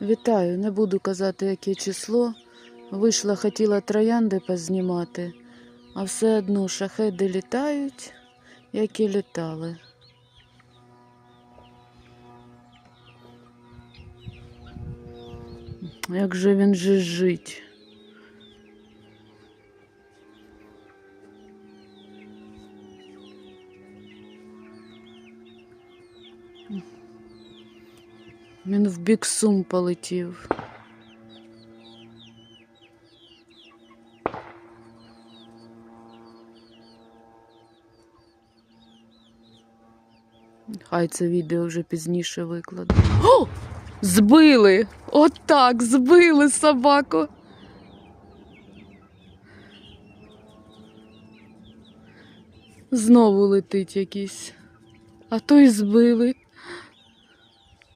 Вітаю, не буду казати, яке число. Вийшла, хотіла троянди познімати, а все одно шахеди літають, як і літали. Як же він жужжить. Він в бік сум полетів. Хай це відео вже пізніше викладу. О! Збили! Отак, збили собаку. Знову летить якийсь. А то й збили.